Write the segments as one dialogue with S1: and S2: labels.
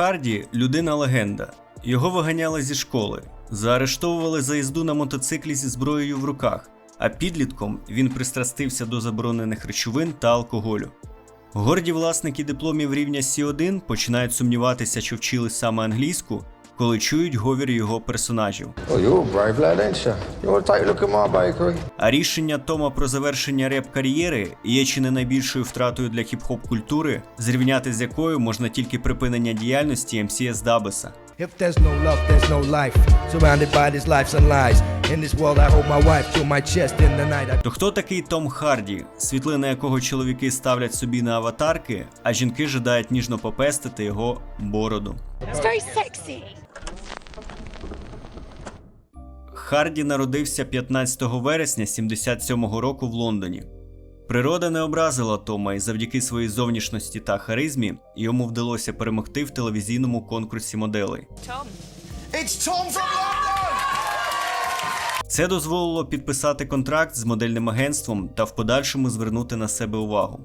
S1: Харді людина легенда. Його виганяли зі школи, заарештовували за їзду на мотоциклі зі зброєю в руках, а підлітком він пристрастився до заборонених речовин та алкоголю. Горді власники дипломів рівня Сі1 починають сумніватися, чи вчили саме англійську, коли чують говір його персонажів.
S2: Oh?
S1: А рішення Тома про завершення реп-кар'єри є чи не найбільшою втратою для хіп-хоп культури, зрівняти з якою можна тільки припинення діяльності МСС Дабеса.
S3: If there's no love, there's no life. Surrounded by these lives and lies. In this world, I hold my wife to my chest in the night. I
S1: То хто такий Том Харді, світлина якого чоловіки ставлять собі на аватарки, а жінки жадають ніжно попестити його бороду?
S4: It's very sexy.
S1: Харді народився 15 вересня 77-го року в Лондоні. Природа не образила Тома, і завдяки своїй зовнішності та харизмі йому вдалося перемогти в телевізійному конкурсі моделей.
S4: Tom.
S2: It's Tom from London!
S1: Це дозволило підписати контракт з модельним агентством та в подальшому звернути на себе увагу.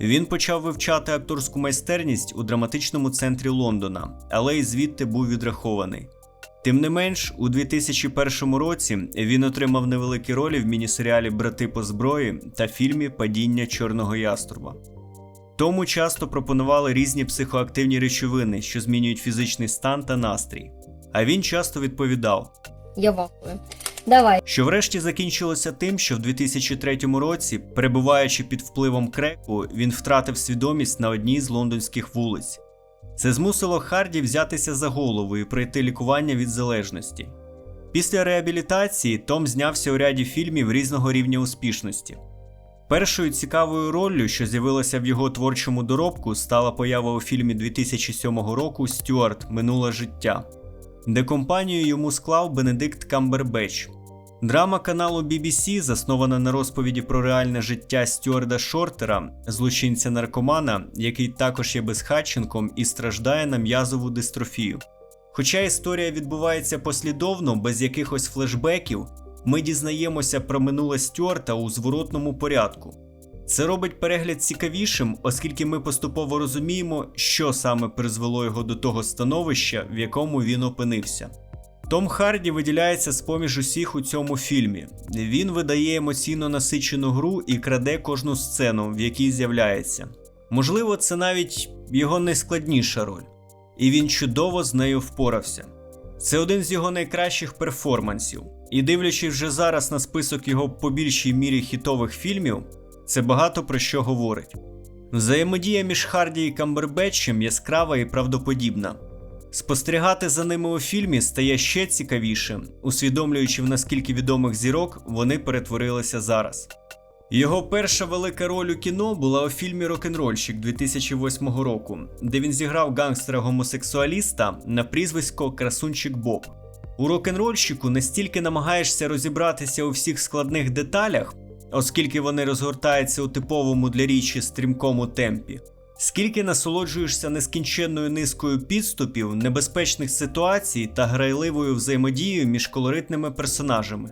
S1: Він почав вивчати акторську майстерність у драматичному центрі Лондона, але й звідти був відрахований. Тим не менш, у 2001 році він отримав невеликі ролі в мінісеріалі Брати по зброї та фільмі Падіння Чорного яструба. Тому часто пропонували різні психоактивні речовини, що змінюють фізичний стан та настрій. А він часто відповідав:
S5: Я вахую. Давай.
S1: що врешті закінчилося тим, що в 2003 році, перебуваючи під впливом креку, він втратив свідомість на одній з лондонських вулиць. Це змусило Харді взятися за голову і пройти лікування від залежності. Після реабілітації Том знявся у ряді фільмів різного рівня успішності. Першою цікавою роллю, що з'явилася в його творчому доробку, стала поява у фільмі 2007 року Стюарт Минуле життя, де компанію йому склав Бенедикт Камбербеч. Драма каналу BBC, заснована на розповіді про реальне життя Стюарда Шортера, злочинця наркомана, який також є безхатченком і страждає на м'язову дистрофію. Хоча історія відбувається послідовно, без якихось флешбеків, ми дізнаємося про минуле Стюарта у зворотному порядку. Це робить перегляд цікавішим, оскільки ми поступово розуміємо, що саме призвело його до того становища, в якому він опинився. Том Харді виділяється з поміж усіх у цьому фільмі. Він видає емоційно насичену гру і краде кожну сцену, в якій з'являється. Можливо, це навіть його найскладніша роль, і він чудово з нею впорався. Це один з його найкращих перформансів, і дивлячись вже зараз на список його по більшій мірі хітових фільмів, це багато про що говорить. Взаємодія між Харді і Камбербетчем яскрава і правдоподібна. Спостерігати за ними у фільмі стає ще цікавіше, усвідомлюючи в наскільки відомих зірок вони перетворилися зараз. Його перша велика роль у кіно була у фільмі Рок-н-рольщик 2008 року, де він зіграв гангстера-гомосексуаліста на прізвисько Красунчик Боб. У рок-н-рольщику настільки намагаєшся розібратися у всіх складних деталях, оскільки вони розгортаються у типовому для річі стрімкому темпі. Скільки насолоджуєшся нескінченною низкою підступів, небезпечних ситуацій та грайливою взаємодією між колоритними персонажами.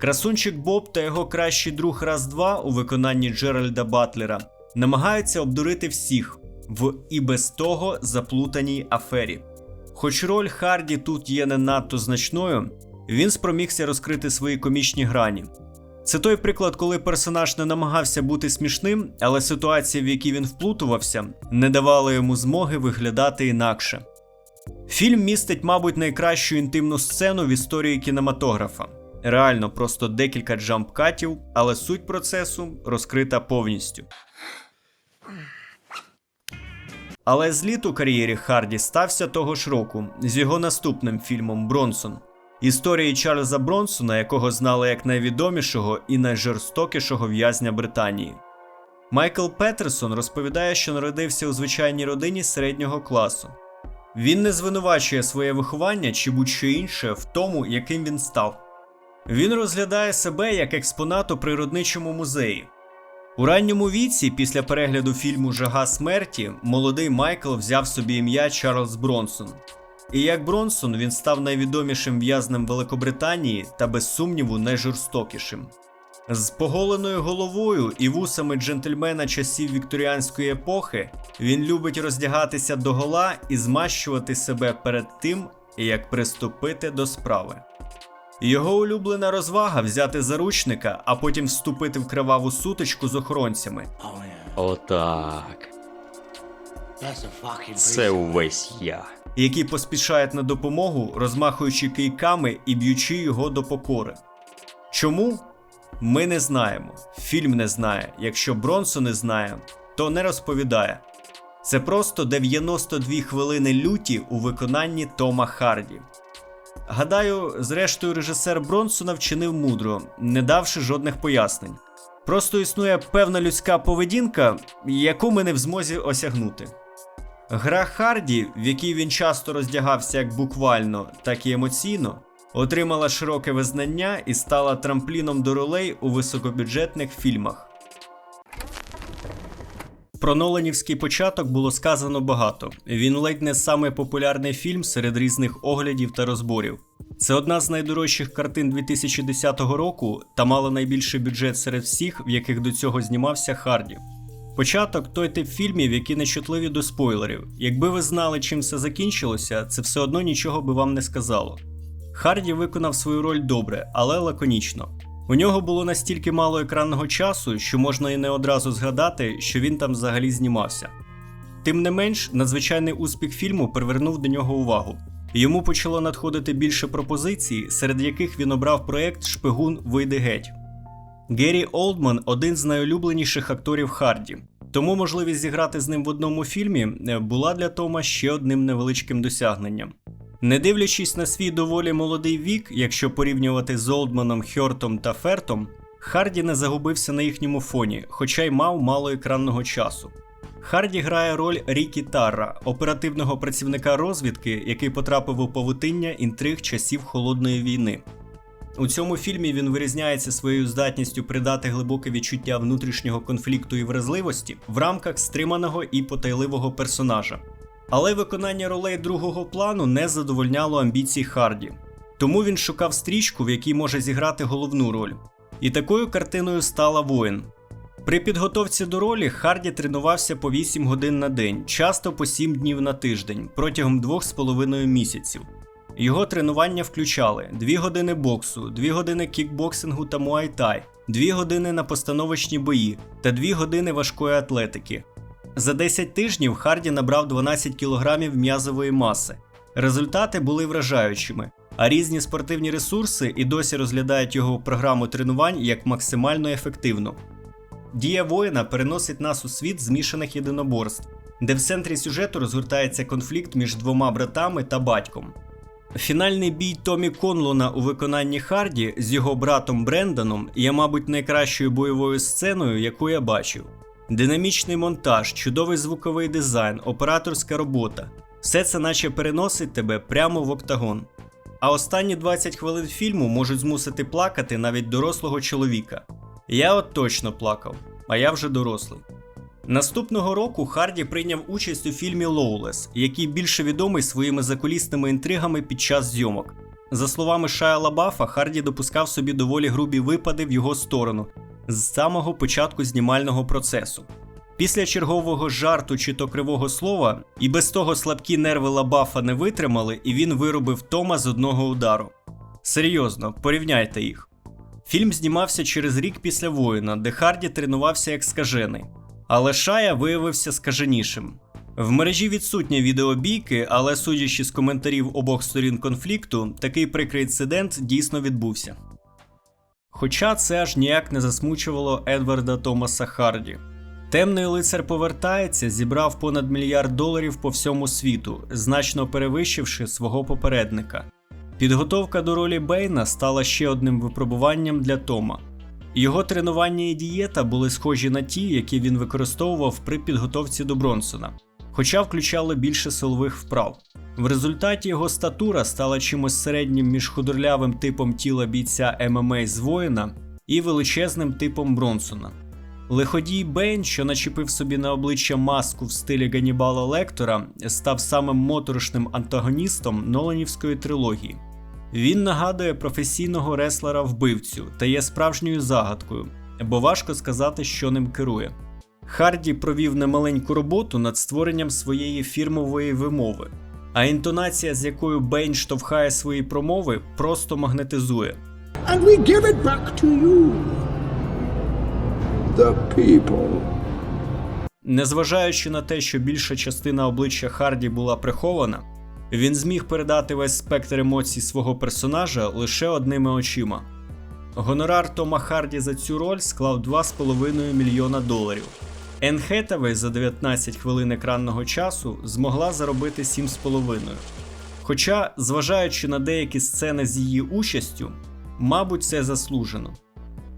S1: Красунчик Боб та його кращий друг Раз-2 у виконанні Джеральда Батлера намагаються обдурити всіх в і без того заплутаній афері. Хоч роль Харді тут є не надто значною, він спромігся розкрити свої комічні грані. Це той приклад, коли персонаж не намагався бути смішним, але ситуація, в якій він вплутувався, не давала йому змоги виглядати інакше. Фільм містить, мабуть, найкращу інтимну сцену в історії кінематографа. Реально, просто декілька джампкатів, але суть процесу розкрита повністю. Але зліт у кар'єрі Харді стався того ж року з його наступним фільмом Бронсон. Історії Чарльза Бронсона, якого знали як найвідомішого і найжорстокішого в'язня Британії. Майкл Петерсон розповідає, що народився у звичайній родині середнього класу. Він не звинувачує своє виховання чи будь-що інше в тому, яким він став. Він розглядає себе як експонат у природничому музеї. У ранньому віці, після перегляду фільму Жага смерті, молодий Майкл взяв собі ім'я Чарльз Бронсон. І як Бронсон він став найвідомішим в'язнем Великобританії та без сумніву найжорстокішим. З поголеною головою і вусами джентльмена часів вікторіанської епохи він любить роздягатися догола і змащувати себе перед тим, як приступити до справи. Його улюблена розвага взяти заручника, а потім вступити в криваву сутичку з охоронцями.
S4: Отак. Це увесь я.
S1: Які поспішають на допомогу, розмахуючи кийками і б'ючи його до покори. Чому? Ми не знаємо. Фільм не знає. Якщо Бронсон не знає, то не розповідає. Це просто 92 хвилини люті у виконанні Тома Харді. Гадаю, зрештою, режисер Бронсона вчинив мудро, не давши жодних пояснень. Просто існує певна людська поведінка, яку ми не в змозі осягнути. Гра Харді, в якій він часто роздягався як буквально, так і емоційно, отримала широке визнання і стала трампліном до ролей у високобюджетних фільмах. Про Ноланівський початок було сказано багато. Він ледь не самий популярний фільм серед різних оглядів та розборів. Це одна з найдорожчих картин 2010 року та мала найбільший бюджет серед всіх, в яких до цього знімався Харді. Початок той тип фільмів, які не чутливі до спойлерів. Якби ви знали, чим все закінчилося, це все одно нічого би вам не сказало. Харді виконав свою роль добре, але лаконічно. У нього було настільки мало екранного часу, що можна і не одразу згадати, що він там взагалі знімався. Тим не менш, надзвичайний успіх фільму привернув до нього увагу. Йому почало надходити більше пропозицій, серед яких він обрав проект Шпигун вийде геть. Геррі Олдман один з найулюбленіших акторів Харді, тому можливість зіграти з ним в одному фільмі е, була для Тома ще одним невеличким досягненням. Не дивлячись на свій доволі молодий вік, якщо порівнювати з Олдманом, Хьортом та Фертом, Харді не загубився на їхньому фоні, хоча й мав мало екранного часу. Харді грає роль Рікі Тарра, оперативного працівника розвідки, який потрапив у павутиння інтриг часів холодної війни. У цьому фільмі він вирізняється своєю здатністю придати глибоке відчуття внутрішнього конфлікту і вразливості в рамках стриманого і потайливого персонажа. Але виконання ролей другого плану не задовольняло амбіцій Харді. Тому він шукав стрічку, в якій може зіграти головну роль. І такою картиною стала воїн. При підготовці до ролі Харді тренувався по 8 годин на день, часто по 7 днів на тиждень, протягом 2,5 місяців. Його тренування включали 2 години боксу, 2 години кікбоксингу та муайтай, 2 години на постановочні бої та 2 години важкої атлетики. За 10 тижнів Харді набрав 12 кілограмів м'язової маси. Результати були вражаючими, а різні спортивні ресурси і досі розглядають його програму тренувань як максимально ефективну. Дія воїна переносить нас у світ змішаних єдиноборств, де в центрі сюжету розгортається конфлікт між двома братами та батьком. Фінальний бій Томі Конлона у виконанні Харді з його братом Бренданом є, мабуть, найкращою бойовою сценою, яку я бачив. Динамічний монтаж, чудовий звуковий дизайн, операторська робота все це наче переносить тебе прямо в октагон. А останні 20 хвилин фільму можуть змусити плакати навіть дорослого чоловіка. Я от точно плакав, а я вже дорослий. Наступного року Харді прийняв участь у фільмі Лоулес, який більше відомий своїми закулісними інтригами під час зйомок. За словами Шая Лабафа, Харді допускав собі доволі грубі випади в його сторону з самого початку знімального процесу. Після чергового жарту чи то кривого слова, і без того слабкі нерви Лабафа не витримали, і він виробив Тома з одного удару. Серйозно, порівняйте їх. Фільм знімався через рік після воїна, де Харді тренувався як скажений. Але Шая виявився скаженішим. В мережі відсутні відеобійки, але судячи з коментарів обох сторін конфлікту, такий прикрий інцидент дійсно відбувся. Хоча це аж ніяк не засмучувало Едварда Томаса Харді. Темний лицар повертається, зібрав понад мільярд доларів по всьому світу, значно перевищивши свого попередника. Підготовка до ролі Бейна стала ще одним випробуванням для Тома. Його тренування і дієта були схожі на ті, які він використовував при підготовці до Бронсона, хоча включали більше силових вправ. В результаті його статура стала чимось середнім між худорлявим типом тіла бійця ММА з воїна і величезним типом Бронсона. Лиходій Бейн, що начепив собі на обличчя маску в стилі Ганнібала Лектора, став самим моторошним антагоністом Ноланівської трилогії. Він нагадує професійного реслера вбивцю та є справжньою загадкою, бо важко сказати, що ним керує. Харді провів немаленьку роботу над створенням своєї фірмової вимови, а інтонація, з якою Бейн штовхає свої промови, просто магнетизує.
S6: and we give it back to you, the people.
S1: Незважаючи на те, що більша частина обличчя Харді була прихована, він зміг передати весь спектр емоцій свого персонажа лише одними очима. Гонорар Тома Харді за цю роль склав 2,5 мільйона доларів. Енн Хетавей за 19 хвилин екранного часу змогла заробити 7,5. Хоча, зважаючи на деякі сцени з її участю, мабуть, це заслужено.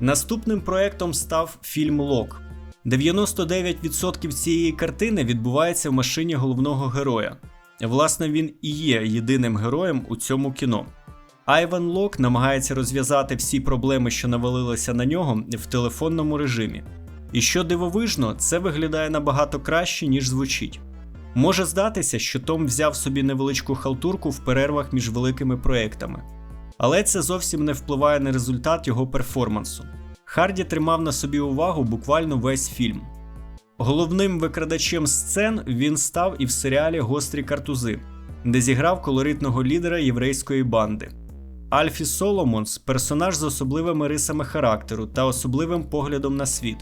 S1: Наступним проектом став фільм Лок. 99% цієї картини відбувається в машині головного героя. Власне, він і є єдиним героєм у цьому кіно. Айван Лок намагається розв'язати всі проблеми, що навалилися на нього, в телефонному режимі. І що дивовижно, це виглядає набагато краще, ніж звучить. Може здатися, що Том взяв собі невеличку халтурку в перервах між великими проектами. Але це зовсім не впливає на результат його перформансу. Харді тримав на собі увагу буквально весь фільм. Головним викрадачем сцен він став і в серіалі Гострі картузи, де зіграв колоритного лідера єврейської банди. Альфі Соломонс персонаж з особливими рисами характеру та особливим поглядом на світ.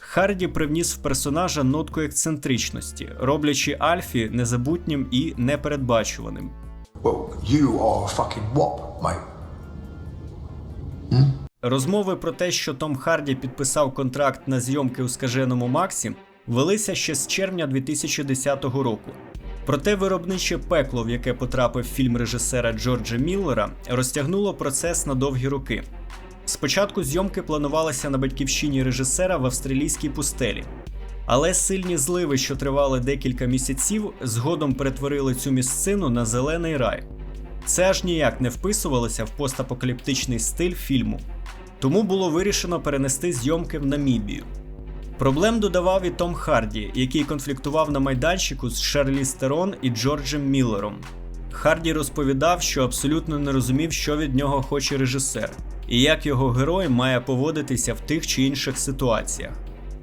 S1: Харді привніс в персонажа нотку ексцентричності, роблячи Альфі незабутнім і непередбачуваним.
S6: Well, you are a fucking wop, mate.
S1: Розмови про те, що Том Харді підписав контракт на зйомки у скаженому Максі, велися ще з червня 2010 року. Проте виробниче пекло, в яке потрапив фільм режисера Джорджа Міллера, розтягнуло процес на довгі роки. Спочатку зйомки планувалися на батьківщині режисера в австралійській пустелі. Але сильні зливи, що тривали декілька місяців, згодом перетворили цю місцину на зелений рай. Це аж ніяк не вписувалося в постапокаліптичний стиль фільму. Тому було вирішено перенести зйомки в Намібію. Проблем додавав і Том Харді, який конфліктував на майданчику з Шарлі Стерон і Джорджем Міллером. Харді розповідав, що абсолютно не розумів, що від нього хоче режисер, і як його герой має поводитися в тих чи інших ситуаціях.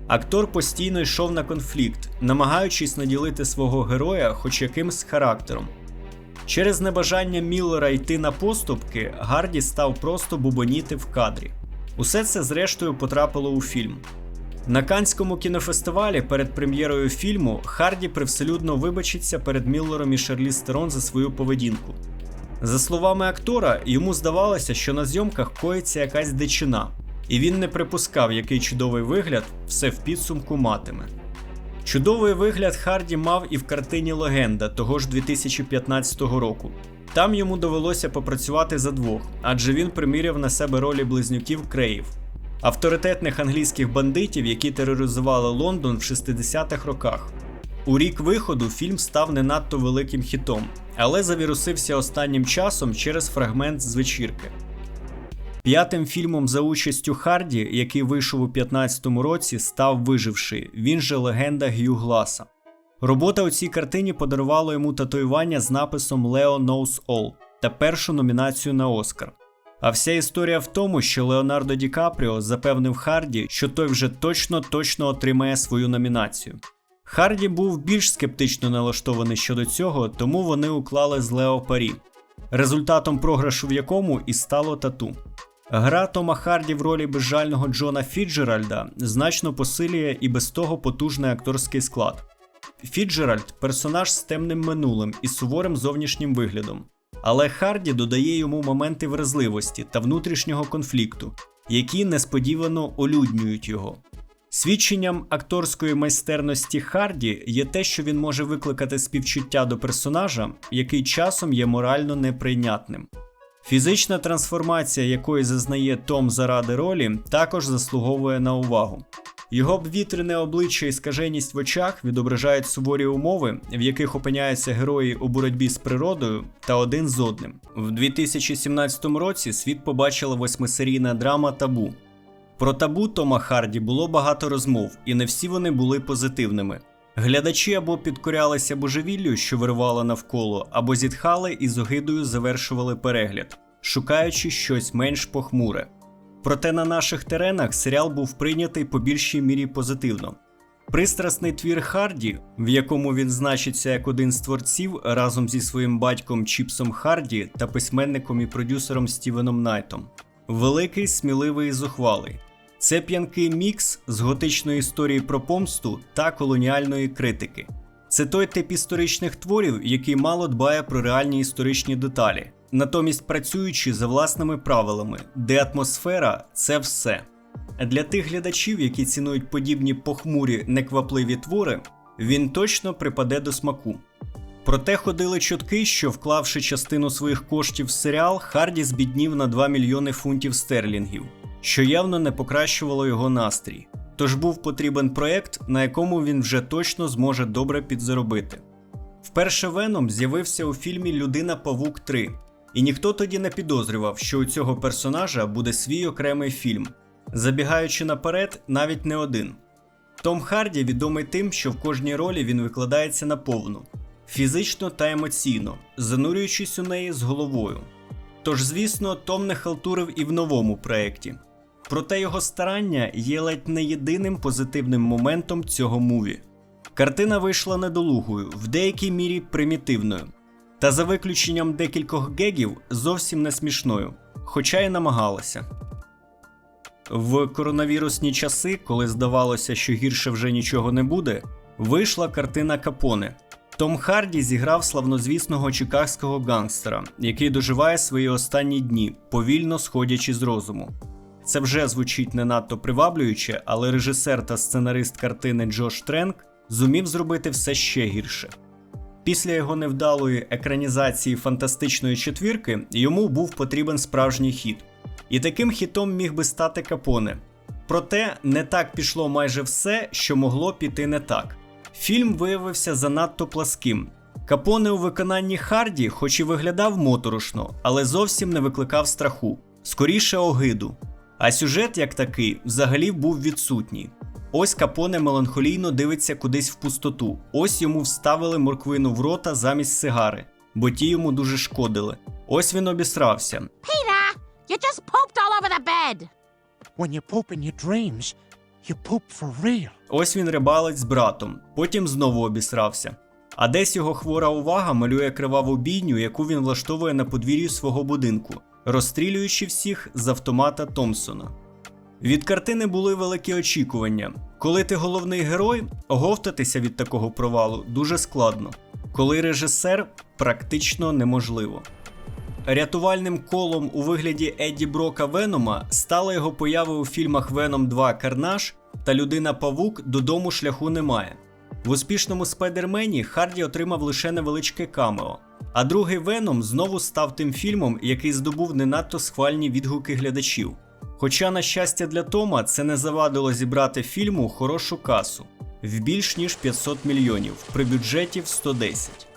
S1: Актор постійно йшов на конфлікт, намагаючись наділити свого героя хоч якимсь характером. Через небажання Міллера йти на поступки, Гарді став просто бубоніти в кадрі. Усе це зрештою потрапило у фільм. На Канському кінофестивалі перед прем'єрою фільму Харді привселюдно вибачиться перед Міллером і Шарлі Стерон за свою поведінку. За словами актора, йому здавалося, що на зйомках коїться якась дичина, і він не припускав, який чудовий вигляд все в підсумку матиме. Чудовий вигляд Харді мав і в картині Легенда того ж 2015 року. Там йому довелося попрацювати за двох, адже він приміряв на себе ролі близнюків Креїв, авторитетних англійських бандитів, які тероризували Лондон в 60-х роках. У рік виходу фільм став не надто великим хітом, але завірусився останнім часом через фрагмент з вечірки. П'ятим фільмом за участю Харді, який вийшов у 15-му році, став Виживший. Він же легенда Г'ю Гласа. Робота у цій картині подарувала йому татуювання з написом Leo Knows All та першу номінацію на Оскар. А вся історія в тому, що Леонардо Ді Капріо запевнив Харді, що той вже точно точно отримає свою номінацію. Харді був більш скептично налаштований щодо цього, тому вони уклали з Лео парі, результатом програшу в якому і стало тату. Гра Тома Харді в ролі безжального Джона Фіджеральда значно посилює і без того потужний акторський склад. Фіджеральд персонаж з темним минулим і суворим зовнішнім виглядом. Але Харді додає йому моменти вразливості та внутрішнього конфлікту, які несподівано олюднюють його. Свідченням акторської майстерності Харді є те, що він може викликати співчуття до персонажа, який часом є морально неприйнятним. Фізична трансформація, якої зазнає Том заради ролі, також заслуговує на увагу. Його обвітрене обличчя і скаженість в очах відображають суворі умови, в яких опиняються герої у боротьбі з природою та один з одним. В 2017 році світ побачила восьмисерійна драма Табу. Про табу Тома Харді було багато розмов, і не всі вони були позитивними. Глядачі або підкорялися божевіллю, що вирвало навколо, або зітхали і з огидою завершували перегляд. шукаючи щось менш похмуре. Проте на наших теренах серіал був прийнятий по більшій мірі позитивно. Пристрасний твір Харді, в якому він значиться як один з творців разом зі своїм батьком Чіпсом Харді та письменником і продюсером Стівеном Найтом. Великий, сміливий і зухвалий. Це п'янкий мікс з готичної історії про помсту та колоніальної критики. Це той тип історичних творів, який мало дбає про реальні історичні деталі, натомість працюючи за власними правилами, де атмосфера це все. Для тих глядачів, які цінують подібні похмурі, неквапливі твори, він точно припаде до смаку. Проте ходили чутки, що вклавши частину своїх коштів в серіал, Харді збіднів на 2 мільйони фунтів стерлінгів, що явно не покращувало його настрій. Тож був потрібен проект, на якому він вже точно зможе добре підзаробити. Вперше Веном з'явився у фільмі Людина Павук 3, і ніхто тоді не підозрював, що у цього персонажа буде свій окремий фільм. Забігаючи наперед, навіть не один. Том Харді відомий тим, що в кожній ролі він викладається наповну, фізично та емоційно, занурюючись у неї з головою. Тож, звісно, Том не халтурив і в новому проєкті. Проте його старання є ледь не єдиним позитивним моментом цього муві. Картина вийшла недолугою, в деякій мірі примітивною, та за виключенням декількох гегів зовсім не смішною, хоча й намагалася. В коронавірусні часи, коли здавалося, що гірше вже нічого не буде, вийшла картина Капоне. Том Харді зіграв славнозвісного чикагського гангстера, який доживає свої останні дні, повільно сходячи з розуму. Це вже звучить не надто приваблююче, але режисер та сценарист картини Джош Тренк зумів зробити все ще гірше. Після його невдалої екранізації фантастичної четвірки йому був потрібен справжній хід. І таким хітом міг би стати Капоне. Проте не так пішло майже все, що могло піти не так. Фільм виявився занадто пласким. Капоне у виконанні Харді, хоч і виглядав моторошно, але зовсім не викликав страху, скоріше огиду. А сюжет, як такий, взагалі був відсутній. Ось Капоне меланхолійно дивиться кудись в пустоту. Ось йому вставили морквину в рота замість сигари, бо ті йому дуже шкодили. Ось він обісрався.
S7: Peter, you just pooped all over the bed.
S8: When you poop in your dreams, you poop for real.
S1: Ось він рибалить з братом, потім знову обісрався. А десь його хвора увага малює криваву бійню, яку він влаштовує на подвір'ї свого будинку, розстрілюючи всіх з автомата Томпсона. Від картини були великі очікування. Коли ти головний герой, оговтатися від такого провалу дуже складно. Коли режисер практично неможливо. Рятувальним колом у вигляді Едді Брока Венома стала його поява у фільмах Веном 2 Карнаж та Людина Павук додому шляху немає. В успішному спайдермені Харді отримав лише невеличке камео, а другий Веном знову став тим фільмом, який здобув не надто схвальні відгуки глядачів. Хоча, на щастя для Тома, це не завадило зібрати фільму хорошу касу в більш ніж 500 мільйонів при бюджеті в 110.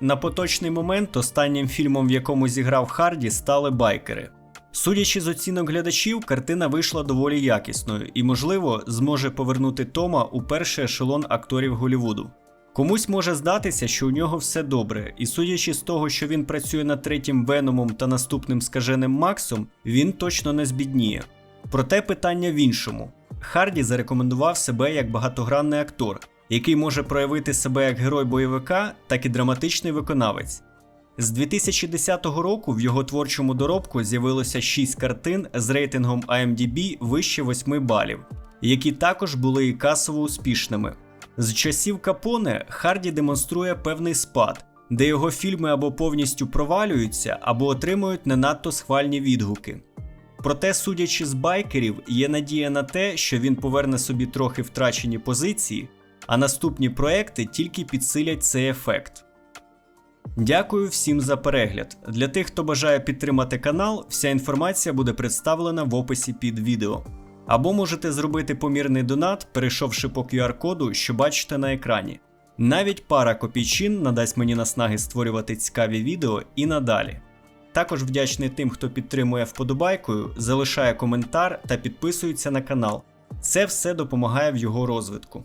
S1: На поточний момент останнім фільмом, в якому зіграв Харді, стали байкери. Судячи з оцінок глядачів, картина вийшла доволі якісною і, можливо, зможе повернути Тома у перший ешелон акторів Голлівуду. Комусь може здатися, що у нього все добре, і судячи з того, що він працює над третім Веномом та наступним скаженим Максом, він точно не збідніє. Проте питання в іншому: Харді зарекомендував себе як багатогранний актор, який може проявити себе як герой бойовика, так і драматичний виконавець. З 2010 року в його творчому доробку з'явилося 6 картин з рейтингом IMDb вище 8 балів, які також були і касово успішними. З часів Капоне Харді демонструє певний спад, де його фільми або повністю провалюються, або отримують не надто схвальні відгуки. Проте, судячи з байкерів, є надія на те, що він поверне собі трохи втрачені позиції, а наступні проекти тільки підсилять цей ефект. Дякую всім за перегляд. Для тих, хто бажає підтримати канал, вся інформація буде представлена в описі під відео. Або можете зробити помірний донат, перейшовши по QR-коду, що бачите на екрані. Навіть пара копійчин надасть мені наснаги створювати цікаві відео і надалі. Також вдячний тим, хто підтримує вподобайкою, залишає коментар та підписується на канал. Це все допомагає в його розвитку.